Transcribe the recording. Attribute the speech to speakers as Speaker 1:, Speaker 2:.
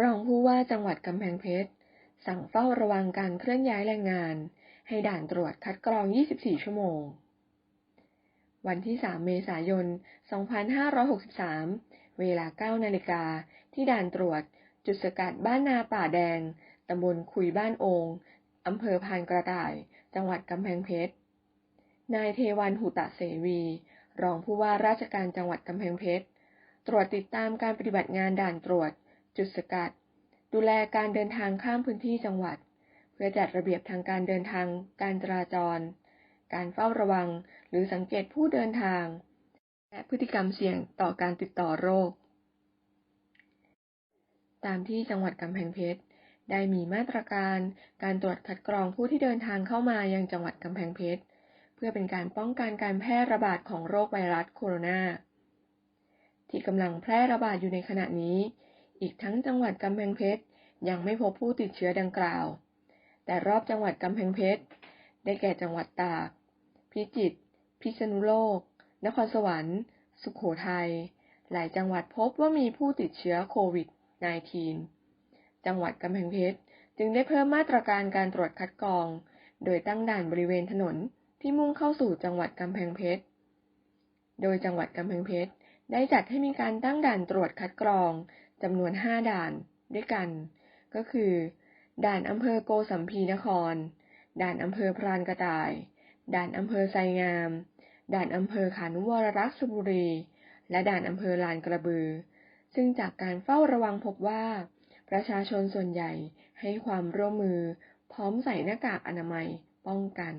Speaker 1: รองผู้ว่าจังหวัดกำแพงเพชร สั่งเฝ้าระวังการเคลื่อนย้ายแรงงาน ให้ด่านตรวจคัดกรอง 24 ชั่วโมง วันที่ 3 เมษายน 2563 เวลา 9 นาฬิกา ที่ด่านตรวจ จุดสกัดบ้านนาป่าแดง ตำบลคุยบ้านองค์อำเภอพานกระต่าย จังหวัดกำแพงเพชร นายเทวันหุตะเสวี รองผู้ว่าราชการจังหวัดกำแพงเพชร ตรวจติดตามการปฏิบัติงานด่านตรวจ จุดสกัด ดูแลการเดินทางข้ามพื้นที่จังหวัด เพื่อจัดระเบียบทางการเดินทาง การจราจร การเฝ้าระวัง หรือสังเกตผู้เดินทาง และพฤติกรรมเสี่ยงต่อการติดต่อโรค ตามที่จังหวัดกำแพงเพชรได้มีมาตรการการตรวจคัดกรองผู้ที่เดินทางเข้ามายังจังหวัดกำแพงเพชรเพื่อเป็นการป้องกันการแพร่ระบาดของโรคไวรัสโคโรนาที่กำลังแพร่ระบาดอยู่ในขณะนี้ อีกทั้งจังหวัดกำแพงเพชรยังไม่พบผู้ติดเชื้อดังกล่าว แต่รอบจังหวัดกำแพงเพชร ได้แก่จังหวัดตาก พิจิตร พิษณุโลก นครสวรรค์ สุขโขทัย หลายจังหวัดพบว่ามีผู้ติดเชื้อโควิด -19 จังหวัดกำแพงเพชรจึงได้เพิ่มมาตรการการตรวจคัดกรอง โดยตั้งด่านบริเวณถนนที่มุ่งเข้าสู่จังหวัดกำแพงเพชร โดยจังหวัดกำแพงเพชรได้จัดให้มีการตั้งด่านตรวจคัดกรอง จำนวน 5 ด่านด้วยกัน ก็คือ ด่านอำเภอโกสัมพีนคร ด่านอำเภอพรานกระต่าย ด่านอำเภอไซงาม ด่านอำเภอขานุวรรักษบุรี และด่านอำเภอลานกระบือ ซึ่งจากการเฝ้าระวังพบว่า ประชาชนส่วนใหญ่ให้ความร่วมมือ พร้อมใส่หน้ากากอนามัยป้องกัน